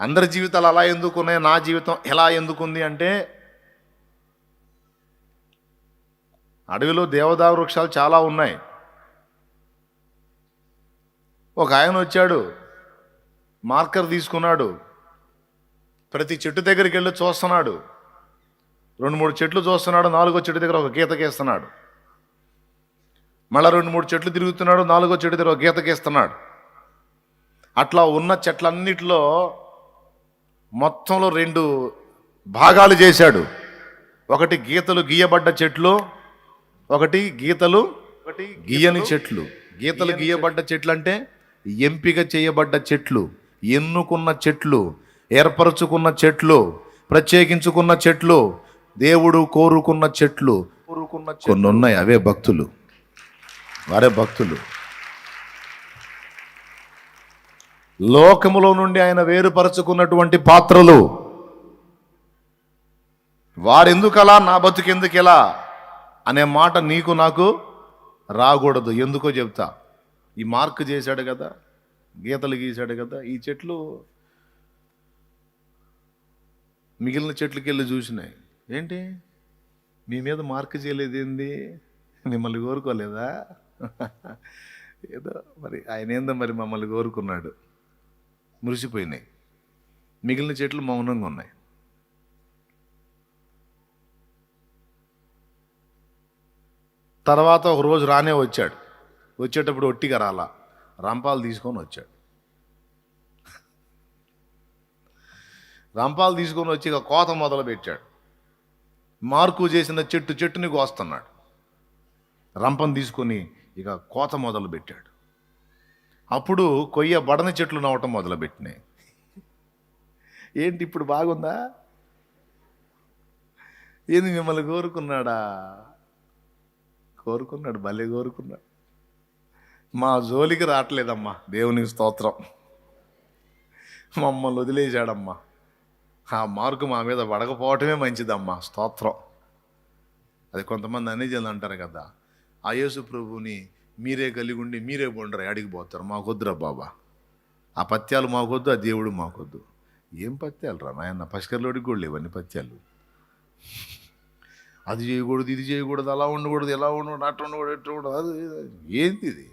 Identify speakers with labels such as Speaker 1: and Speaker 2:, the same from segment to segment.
Speaker 1: అందరి జీవితాలు అలా ఎందుకున్నాయి నా జీవితం ఎలా ఎందుకుంది అంటే అడవిలో దేవదా వృక్షాలు చాలా ఉన్నాయి. ఒక ఆయన వచ్చాడు మార్కర్ తీసుకున్నాడు ప్రతి చెట్టు దగ్గరికి వెళ్ళి చూస్తున్నాడు. రెండు మూడు చెట్లు చూస్తున్నాడు నాలుగో చెట్టు దగ్గర ఒక గీతకేస్తున్నాడు మళ్ళీ రెండు మూడు చెట్లు తిరుగుతున్నాడు నాలుగో చెట్టు దగ్గర ఒక గీతకేస్తున్నాడు అట్లా ఉన్న చెట్లన్నిటిలో మొత్తంలో రెండు భాగాలు చేశాడు. ఒకటి గీతలు గీయబడ్డ చెట్లు ఒకటి గీతలు ఒకటి గీయని చెట్లు. గీతలు గీయబడ్డ చెట్లు. అంటే ఎంపిక చేయబడ్డ చెట్లు ఎన్నుకున్న చెట్లు ఏర్పరచుకున్న చెట్లు ప్రత్యేకించుకున్న చెట్లు దేవుడు కోరుకున్న చెట్లు. కోరుకున్న కొన్ని ఉన్నాయి అవే భక్తులు. వారే భక్తులు. లోకములో నుండి ఆయన వేరుపరచుకున్నటువంటి పాత్రలు. వారెందుకలా నా బతుకెందుకు ఎలా అనే మాట నీకు నాకు రాకూడదు. ఎందుకో చెప్తా. ఈ మార్క్ చేశాడు కదా గీతలు గీశాడు కదా ఈ చెట్లు మిగిలిన చెట్లకి వెళ్ళి చూసినాయి. ఏంటి? మీ మీద మార్క్ చేయలేదు ఏంది? మిమ్మల్ని కోరుకోలేదా? ఏదో మరి ఆయన ఏందో మరి మమ్మల్ని కోరుకున్నాడు. మురిసిపోయినాయి. మిగిలిన చెట్లు మౌనంగా ఉన్నాయి. తర్వాత ఒక రోజు రానే వచ్చాడు. వచ్చేటప్పుడు ఒట్టిగా రాలా. రంపాలు తీసుకొని వచ్చాడు. రంపాలు తీసుకొని వచ్చి ఇక కోత మొదలు పెట్టాడు మార్కు చేసిన చెట్టు చెట్టుని కోస్తున్నాడు. రంపం తీసుకొని ఇక కోత మొదలు పెట్టాడు అప్పుడు కొయ్య బడని చెట్లు నవ్వటం మొదలుపెట్టినాయి. ఏంటి ఇప్పుడు బాగుందా? ఏంది మిమ్మల్ని కోరుకున్నాడా? కోరుకున్నాడు భలే కోరుకున్నాడు. మా జోలికి రావట్లేదమ్మా దేవుని స్తోత్రం. మమ్మల్ని వదిలేశాడమ్మా. ఆ మార్కు మా మీద పడకపోవటమే మంచిదమ్మా స్తోత్రం. అది కొంతమంది అనేజలు అంటారు కదా ఆ యేసు ప్రభుని మీరే కలిగి ఉండి మీరే bonడరు అడిగి పోతారు? మాకొద్దురా బాబా. ఆ పత్యాలు మాకొద్దు ఆ దేవుడు మాకొద్దు. ఏం పత్యాలు రా నాయన? పసికర్లోడికి కూడా లేవన్నీ పత్యాలు. అది చేయకూడదు ఇది చేయకూడదు అలా ఉండకూడదు ఎలా ఉండకూడదు అట్లా ఉండకూడదు ఎట్లా ఉండదు అది ఏంది ఇది?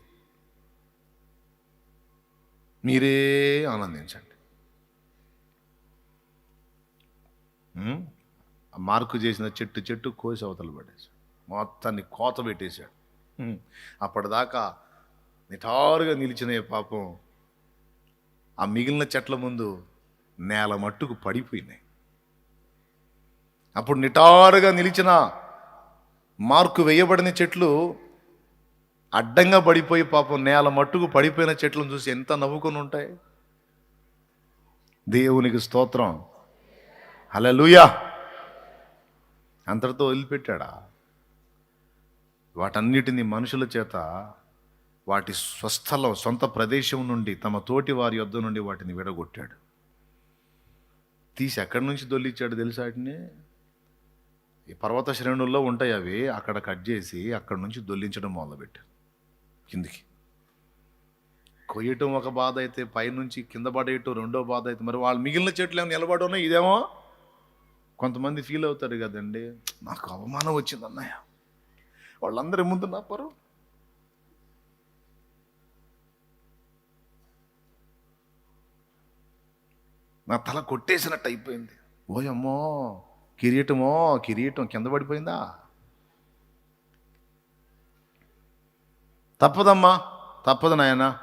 Speaker 1: మీరే ఆనందించండి. మార్కు చేసిన చెట్టు చెట్టు కోసి అవతల పడేశాడు. మొత్తాన్ని కోత పెట్టేశాడు. అప్పటిదాకా నిటారుగా నిలిచిన పాపం ఆ మిగిలిన చెట్ల ముందు నేల మట్టుకు పడిపోయినాయి. అప్పుడు నిటారుగా నిలిచిన మార్కు వేయబడిన చెట్లు అడ్డంగా పడిపోయి పాపం నేల మట్టుకు పడిపోయిన చెట్లను చూసి ఎంత నవ్వుకొని ఉంటాయి. దేవునికి స్తోత్రం. హల్లెలూయా. అంతటితో వదిలిపెట్టాడా? వాటన్నిటిని మనుషుల చేత వాటి స్వస్థలం సొంత ప్రదేశం నుండి తమ తోటి వారి యొద్ద నుండి వాటిని విడగొట్టాడు. తీసి ఎక్కడి నుంచి దొల్లిచ్చాడు తెలుసా వాటిని ఈ పర్వత శ్రేణుల్లో ఉంటాయి అవి. అక్కడ కట్ చేసి అక్కడ నుంచి దొల్లించడం మొదలుపెట్టాడు కిందికి. కొయ్యటం ఒక బాధ అయితే పైనుంచి కింద పడేయటం రెండో బాధ అయితే మరి వాళ్ళు మిగిలిన చెట్లు ఏమైనా నిలబడి ఇదేమో? కొంతమంది ఫీల్ అవుతారు కదండి. నాకు అవమానం వచ్చింది అన్నయ్య. వాళ్ళందరి ముందు నా పరు నా తల కొట్టేసినట్టు అయిపోయింది. ఓయమ్మో కిరీటమో కిరీటం కింద పడిపోయిందా? తప్పదమ్మా తప్పదు నాయన.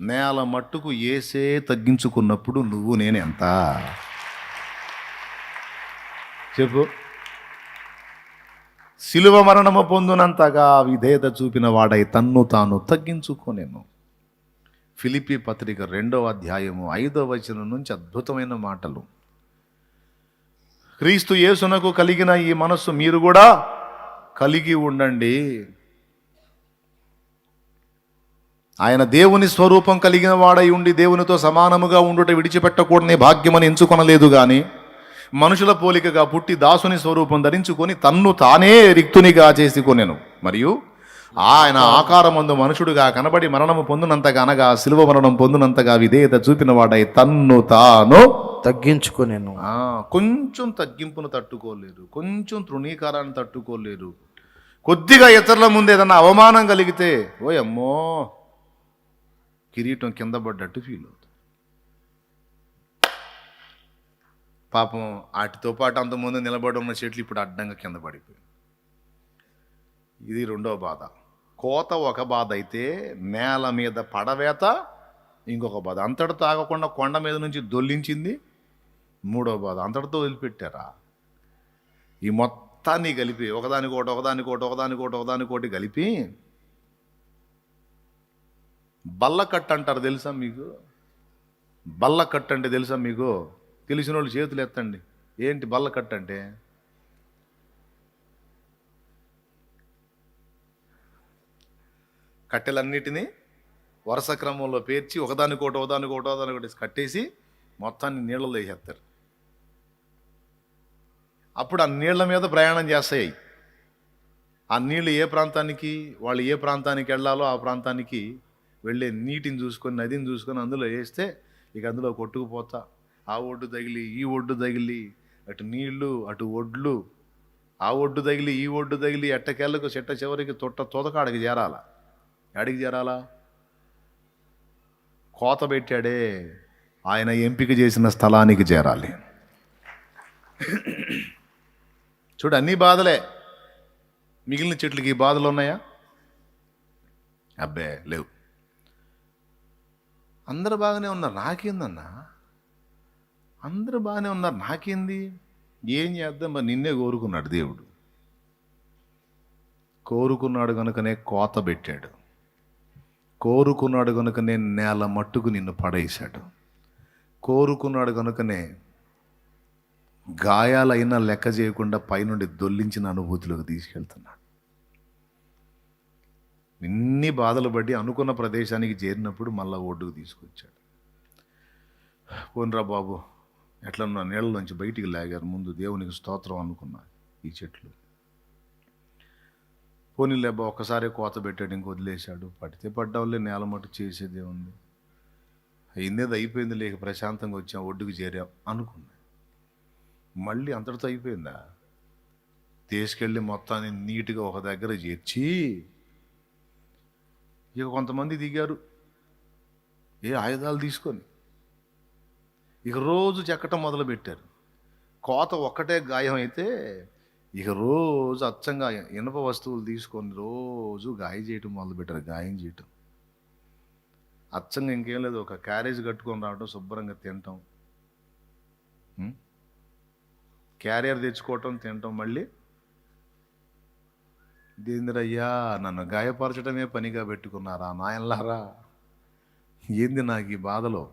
Speaker 1: నేల మట్టుకు ఏసే తగ్గించుకున్నప్పుడు నువ్వు నేను ఎంత చెప్పు. శిలువ మరణము పొందునంతగా విధేయత చూపిన వాడై తన్ను తాను తగ్గించుకోనేను. ఫిలిపి పత్రిక రెండవ అధ్యాయము ఐదవ వచనం నుంచి అద్భుతమైన మాటలు. క్రీస్తు యేసునకు కలిగిన ఈ మనస్సు మీరు కూడా కలిగి ఉండండి. ఆయన దేవుని స్వరూపం కలిగిన వాడై ఉండి దేవునితో సమానముగా ఉండుట విడిచిపెట్టకూడని భాగ్యమని ఎంచుకొనలేదు కానీ మనుషుల పోలికగా పుట్టి దాసుని స్వరూపం ధరించుకొని తన్ను తానే రిక్తునిగా చేసుకొనెను. మరియు ఆయన ఆకారమందు మనుషుడుగా కనబడి మరణము పొందునంతగా అనగా శిలువ మరణం పొందునంతగా విధేయత చూపిన వాడై తన్ను తాను
Speaker 2: తగ్గించుకునేను.
Speaker 1: ఆ, కొంచెం తగ్గింపును తట్టుకోలేరు కొంచెం తృణీకారాన్ని తట్టుకోలేరు కొద్దిగా ఇతరుల ముందు ఏదన్నా అవమానం కలిగితే ఓ అమ్మో కిరీటం కింద పడ్డట్టు ఫీల్ పాపం వాటితో పాటు అంతకుముందు నిలబడి ఉన్న చెట్లు ఇప్పుడు అడ్డంగా కింద పడిపోయి ఇది రెండో బాధ. కోత ఒక బాధ అయితే నేల మీద పడవేత ఇంకొక బాధ. అంతటితో తాగకుండా కొండ మీద నుంచి దొల్లించింది మూడో బాధ. అంతటితో వదిలిపెట్టారా? ఈ మొత్తాన్ని కలిపి ఒకదానికోటి ఒకదానికోటి ఒకదానికోటి ఒకదానికోటి కలిపి బల్లకట్టు అంటారు తెలుసా మీకు? బల్లకట్టు అంటే తెలుసా మీకు? తెలిసిన వాళ్ళు చేతులు ఎత్తండి ఏంటి బల్లకట్టు అంటే కట్టెలన్నిటినీ వరుస క్రమంలో పేర్చి ఒకదానికోటి ఒకదానికోటి ఒకదానికోటి కట్టేసి మొత్తాన్ని నీళ్ళలో వేసేస్తారు అప్పుడు ఆ నీళ్ళ మీద ప్రయాణం చేస్తాయి. ఆ నీళ్ళు ఏ ప్రాంతానికి వాళ్ళు ఏ ప్రాంతానికి వెళ్ళాలో ఆ ప్రాంతానికి వెళ్ళే నీటిని చూసుకొని నదిని చూసుకొని అందులో వేస్తే ఇక అందులో కొట్టుకుపోతా. ఆ ఒడ్డు తగిలి ఈ ఒడ్డు తగిలి అటు నీళ్ళు అటు ఒడ్లు. ఆ ఒడ్డు తగిలి ఈ ఒడ్డు తగిలి ఎట్టకెళ్ళకు చెట్ట చివరికి తొట్ట తొదక అడిగి చేరాల. అడిగి చేరాలా? కోత పెట్టాడే. ఆయన ఎంపిక చేసిన స్థలానికి చేరాలి. చూడు అన్ని బాధలే. మిగిలిన చెట్లకి ఈ బాధలు ఉన్నాయా? అబ్బే లేవు. అందరు బాగానే ఉన్నారు. నాకేందన్నా? అందరూ బాగానే ఉన్నారు. నాకేంది? ఏం చేద్దాం? మరి నిన్నే కోరుకున్నాడు దేవుడు. కోరుకున్నాడు కనుకనే కోత పెట్టాడు. కోరుకున్నాడు కనుకనే నేల మట్టుకు నిన్ను పడేశాడు. కోరుకున్నాడు కనుకనే గాయాలైనా లెక్క చేయకుండా పైనుండి దొల్లించిన అనుభూతిలోకి తీసుకెళ్తున్నాడు. ఇన్ని బాధలు పడి అనుకున్న ప్రదేశానికి చేరినప్పుడు మళ్ళా ఒడ్డుకు తీసుకొచ్చాడు. పోన్రా బాబు. ఎట్లన్నా నీళ్ళ నుంచి బయటికి లాగారు. ముందు దేవునికి స్తోత్రం అనుకున్నా ఈ చెట్లు. పోనీలేబ్బా ఒక్కసారి కోత పెట్టాడు ఇంక వదిలేశాడు. పడితే పడ్డావులే నేల మట్టు చేసేదే ఉంది. అయిందేది అయిపోయింది లేక ప్రశాంతంగా వచ్చాం ఒడ్డుకు చేరాం అనుకున్నా. మళ్ళీ అంతటితో అయిపోయిందా? తీసుకెళ్ళి మొత్తాన్ని నీట్గా ఒక దగ్గర చేర్చి ఇక కొంతమంది దిగారు. ఏ ఆయుధాలు తీసుకొని ఇక రోజు చెక్కటం మొదలు పెట్టారు కోత ఒక్కటే గాయం అయితే ఇక రోజు అచ్చంగా ఇనప వస్తువులు తీసుకొని రోజు గాయ చేయటం మొదలు పెట్టారు గాయం చేయటం. అచ్చంగా ఇంకేం లేదు ఒక క్యారేజ్ కట్టుకొని రావడం శుభ్రంగా తినటం. క్యారియర్ తెచ్చుకోవటం తినటం మళ్ళీ. దేంద్రయ్యా నన్ను గాయపరచడమే పనిగా పెట్టుకున్నారా నాయనలారా? ఏంది నాకు ఈ బాధలో?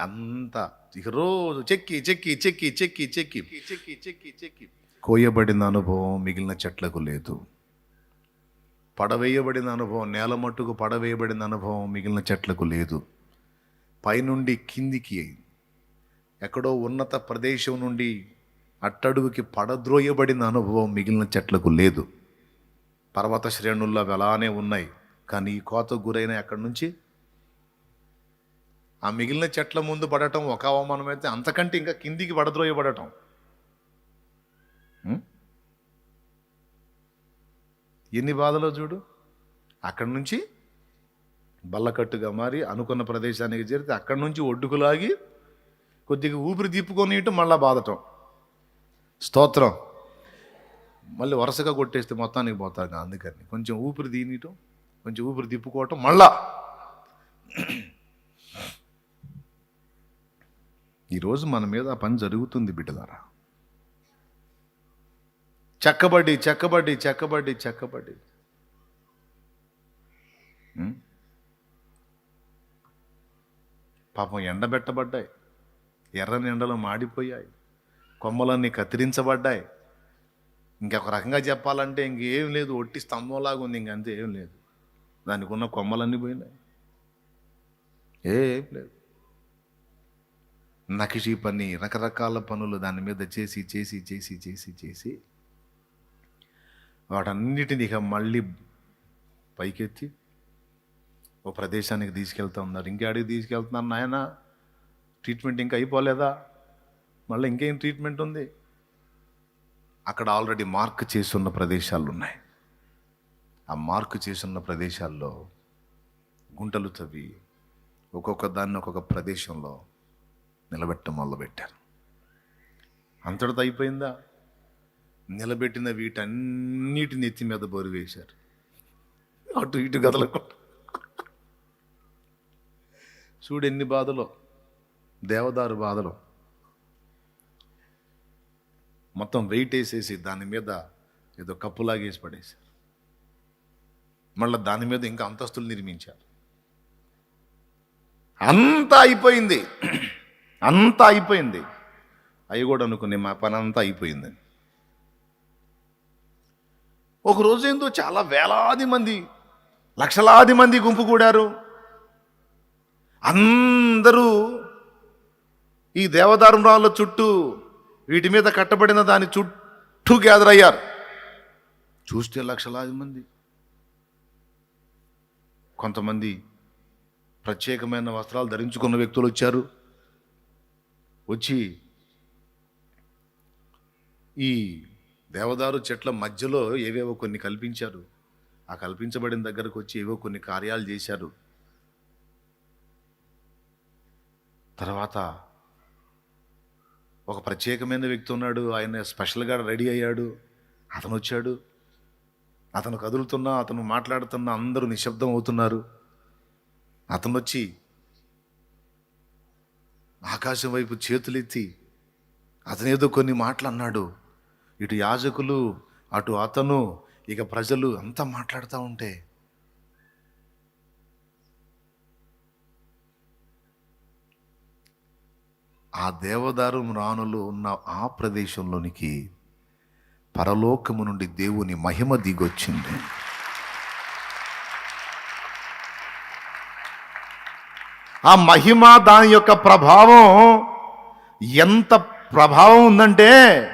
Speaker 1: అంత ఇక రోజు చెక్కి చెక్కి చెక్కి చెక్కి చెక్కి. చెక్కి చెక్కి చెక్కి కోయబడిన అనుభవం మిగిలిన చెట్లకు లేదు. పడవేయబడిన అనుభవం నేల మట్టుకు పడవేయబడిన అనుభవం మిగిలిన చెట్లకు లేదు. పైనుండి కిందికి ఎక్కడో ఉన్నత ప్రదేశం నుండి అట్టడుగుకి పడద్రోయబడిన అనుభవం మిగిలిన చెట్లకు లేదు. పర్వత శ్రేణుల్లో అవి అలానే ఉన్నాయి. కానీ ఈ కోత గురైన ఎక్కడి నుంచి? ఆ మిగిలిన చెట్ల ముందు పడటం ఒక అవమానం అయితే అంతకంటే ఇంకా కిందికి పడద్రోయబడటం ఎన్ని బాధలో చూడు? అక్కడి నుంచి బల్లకట్టుగా మారి అనుకున్న ప్రదేశానికి చేరితే అక్కడి నుంచి ఒడ్డుకులాగి కొద్దిగా ఊపిరి తిప్పుకొని ఇటు మళ్ళా బాధటం. స్తోత్రం. మళ్ళీ వరుసగా కొట్టేస్తే మొత్తానికి పోతాను అందుకని. కొంచెం ఊపిరి తీయటం కొంచెం ఊపిరి తిప్పుకోవటం మళ్ళా ఈరోజు మన మీద ఆ పని జరుగుతుంది బిడ్డలారా. చెక్కబడి చెక్కబడి చెక్కబడి చెక్కబడి. పాపం ఎండబెట్టబడ్డాయి ఎర్రని ఎండలో మాడిపోయాయి. కొమ్మలన్నీ కత్తిరించబడ్డాయి. ఇంకొక రకంగా చెప్పాలంటే ఇంకేం లేదు. ఒట్టి స్తంభంలాగా ఉంది. ఇంకంతే ఏం లేదు. దానికి ఉన్న కొమ్మలన్నీ పోయినాయి. ఏం లేదు. నకిషీ పని రకరకాల పనులు దాని మీద చేసి చేసి చేసి చేసి చేసి వాటన్నిటిని ఇక మళ్ళీ పైకెత్తి ఓ ప్రదేశానికి తీసుకెళ్తా ఉన్నారు. ఇంకేడికి తీసుకెళ్తున్నారు నాయన ట్రీట్మెంట్ ఇంకా అయిపోలేదా? మళ్ళీ ఇంకేం ట్రీట్మెంట్ ఉంది? అక్కడ ఆల్రెడీ మార్క్ చేసున్న ప్రదేశాలు ఉన్నాయి. ఆ మార్క్ చేసున్న ప్రదేశాల్లో గుంటలు తవ్వి ఒక్కొక్క దాన్ని ఒక్కొక్క ప్రదేశంలో నిలబెట్టడం మొదలుపెట్టారు. అంతటితో అయిపోయిందా? నిలబెట్టిన వీటన్నిటి నెత్తి మీద బోరు వేశారు. అటు ఇటు గదలకు చూడు ఎన్ని బాధలు. దేవదారు బాధలు. మొత్తం వెయిట్ వేసేసి దాని మీద ఏదో కప్పులాగేసి పడేశారు. మళ్ళీ దాని మీద ఇంకా అంతస్తులు నిర్మించారు. అంతా అయిపోయింది. అంతా అయిపోయింది. అవి కూడా అనుకునే మా పని అంతా అయిపోయిందని ఒక రోజు ఏందో చాలా వేలాది మంది లక్షలాది మంది గుంపు కూడారు. అందరూ ఈ దేవదారం రాళ్ళ చుట్టూ వీటి మీద కట్టబడిన దాని చుట్టూ గ్యాదర్ అయ్యారు. చూస్తే లక్షలాది మంది. కొంతమంది ప్రత్యేకమైన వస్త్రాలు ధరించుకున్న వ్యక్తులు వచ్చారు. వచ్చి ఈ దేవదారు చెట్ల మధ్యలో ఏవేవో కొన్ని కల్పించారు. ఆ కల్పించబడిన దగ్గరకు వచ్చి ఏవో కొన్ని కార్యాలు చేశారు. తర్వాత ఒక ప్రత్యేకమైన వ్యక్తి ఉన్నాడు. ఆయన స్పెషల్గా రెడీ అయ్యాడు. అతను వచ్చాడు. అతను కదులుతున్నా అతను మాట్లాడుతున్నా అందరూ నిశ్శబ్దం అవుతున్నారు. అతను వచ్చి ఆకాశం వైపు చేతులెత్తి అతనేదో కొన్ని మాటలు అన్నాడు ఇటు యాజకులు అటు అతను ఇక ప్రజలు అంతా మాట్లాడుతూ ఉంటే. ఆ దేవదారు రాణులు ఉన్న ఆ ప్రదేశంలోనికి పరలోకము నుండి దేవుని మహిమ దిగొచ్చింది. ఆ మహిమ దాని యొక్క ప్రభావం ఎంత ప్రభావం ఉందంటే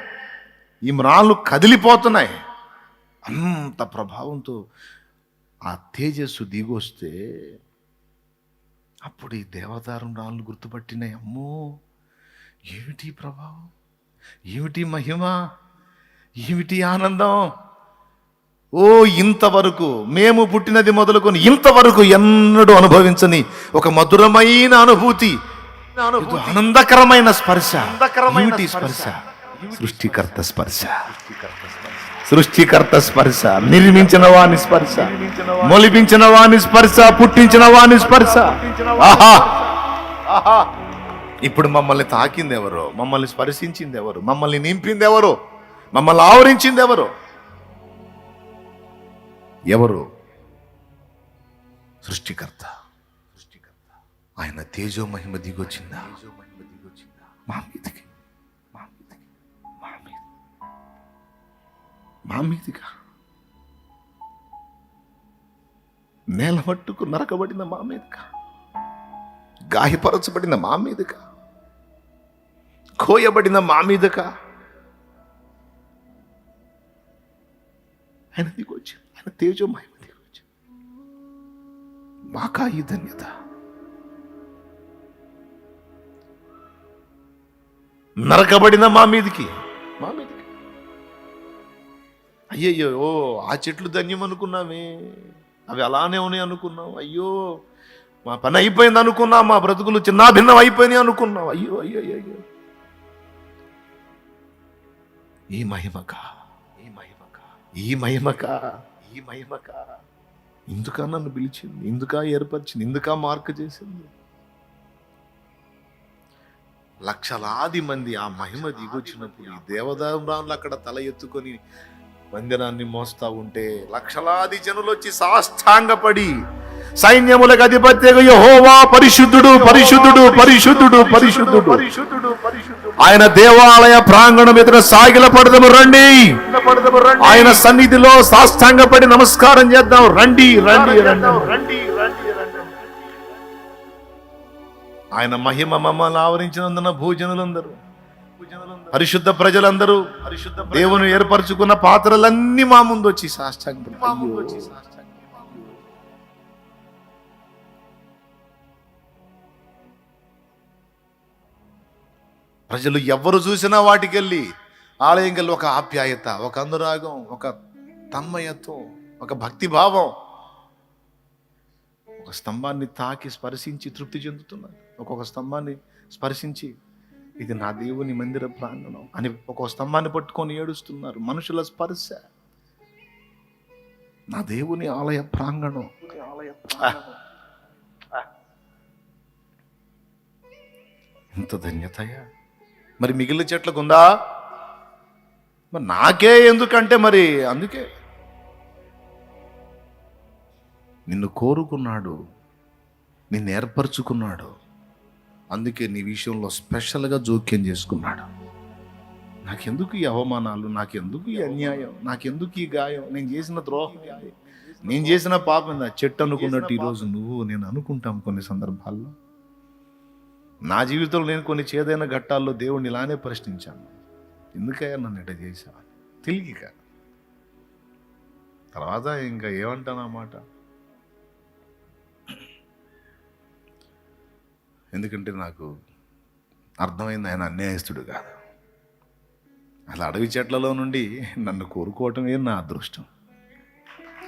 Speaker 1: ఈ మ్రాళ్ళు కదిలిపోతున్నాయి. అంత ప్రభావంతో ఆ తేజస్సు దిగొస్తే అప్పుడు ఈ దేవదారం రాళ్ళు గుర్తుపట్టినాయి. అమ్మో! ఏమిటి ప్రభావం? ఏమిటి మహిమ? ఏమిటి ఆనందం? ఓ ఇంతవరకు మేము పుట్టినది మొదలుకొని ఇంతవరకు ఎన్నడూ అనుభవించని ఒక మధురమైన అనుభూతి ఆనందకరమైన స్పర్శ స్పర్శ. సృష్టికర్త స్పర్శ. సృష్టికర్త స్పర్శ. నిర్మించిన వాని స్పర్శ మొలిపించిన వాని స్పర్శ పుట్టించిన వాని స్పర్శ. ఆహా! ఇప్పుడు మమ్మల్ని తాకింది ఎవరు మమ్మల్ని స్పర్శించింది ఎవరు మమ్మల్ని నింపింది ఎవరు మమ్మల్ని ఆవరించింది ఎవరు ఎవరు? సృష్టికర్త. సృష్టికర్త ఆయన తేజో మహిమ దిగొచ్చిందా? మా మీదకి. మా మీదకి. మా మీద. మా మీదిగా నేల మట్టుకు నరకబడిన మా మీదగా గాయపరచబడిన మా మీదగా కోయబడిన మా మీదగా ఆయన దిగొచ్చు ఆయన తేజో మహిమ దిగొచ్చు మాకా ఈ ధన్యత? నరకబడిన మా మీదికి మా మీదికి. అయ్యయ్యో ఓ ఆ చెట్లు ధన్యం అనుకున్నామే అవి అలానే ఉన్నాయి అనుకున్నాం అయ్యో మా పని అయిపోయింది అనుకున్నాం మా బ్రతుకులు చిన్నాభిన్నం అయిపోయినాయి అనుకున్నాం అయ్యో అయ్యో అయ్యో ఈ మహిమగా ఈ మహిమక ఈ మహిమక. ఇందుకా నన్ను పిలిచింది ఇందుకా ఏర్పరిచింది ఇందుకా మార్క్ చేసింది. లక్షలాది మంది ఆ మహిమ దిగొచ్చినప్పుడు ఈ దేవదారాలు అక్కడ తల ఎత్తుకొని మందిరాన్ని మోస్తా ఉంటే లక్షలాది జనులు వచ్చి సాష్టాంగపడి సైన్యములకు అధిపత్యగా యెహోవా పరిశుద్ధుడు పరిశుద్ధుడు పరిశుద్ధుడు పరిశుద్ధుడు పరిశుద్ధుడు. పరిశుద్ధుడు ఆయన దేవాలయ ప్రాంగణం ఎదుట సాగిల పడదము రండి. ఆయన సన్నిధిలో సాష్టాంగపడి నమస్కారం చేద్దాం. రండి రండి రండి. రండి రండి ఆయన మహిమ మమ్మల్ని ఆవరించినందున భూజనులందరూ పరిశుద్ధ ప్రజలందరూ పరిశుద్ధ దేవుని ఏర్పరచుకున్న పాత్రలన్నీ మా ముందు వచ్చి సాష్టాంగ ప్రజలు ఎవరు చూసినా వాటికెళ్ళి ఆలయం వెళ్ళి ఒక ఆప్యాయత ఒక అనురాగం ఒక తన్మయత్వం ఒక భక్తి భావం ఒక స్తంభాన్ని తాకి స్పర్శించి తృప్తి చెందుతున్నారు. ఒక్కొక్క స్తంభాన్ని స్పర్శించి ఇది నా దేవుని మందిర ప్రాంగణం అని ఒక్కొక్క స్తంభాన్ని పట్టుకొని ఏడుస్తున్నారు. మనుషుల స్పర్శ నా దేవుని ఆలయ ప్రాంగణం. ఇంత ధన్యతయా? మరి మిగిలిన చెట్లకు ఉందా మరి నాకే ఎందుకంటే మరి అందుకే. నిన్ను కోరుకున్నాడు నిన్ను ఏర్పరచుకున్నాడు. అందుకే నీ విషయంలో స్పెషల్గా జోక్యం చేసుకున్నాడు. నాకెందుకు ఈ అవమానాలు? నాకెందుకు ఈ అన్యాయం? నాకెందుకు ఈ గాయం? నేను చేసిన ద్రోహం నేను చేసిన పాపం చెట్టు అనుకున్నట్టు ఈరోజు నువ్వు నేను అనుకుంటాం కొన్ని సందర్భాల్లో. నా జీవితంలో నేను కొన్ని చేదైన ఘట్టాల్లో దేవుడిని ఇలానే ప్రశ్నించాను. ఎందుకయ్యా నన్ను ఇట చేశా తెలియక తర్వాత ఇంకా ఏమంటాను అన్నమాట ఎందుకంటే నాకు అర్థమైంది ఆయన అన్యాయస్తుడు కాదు. అలా అడవి చెట్లలో నుండి నన్ను కోరుకోవటమే నా అదృష్టం.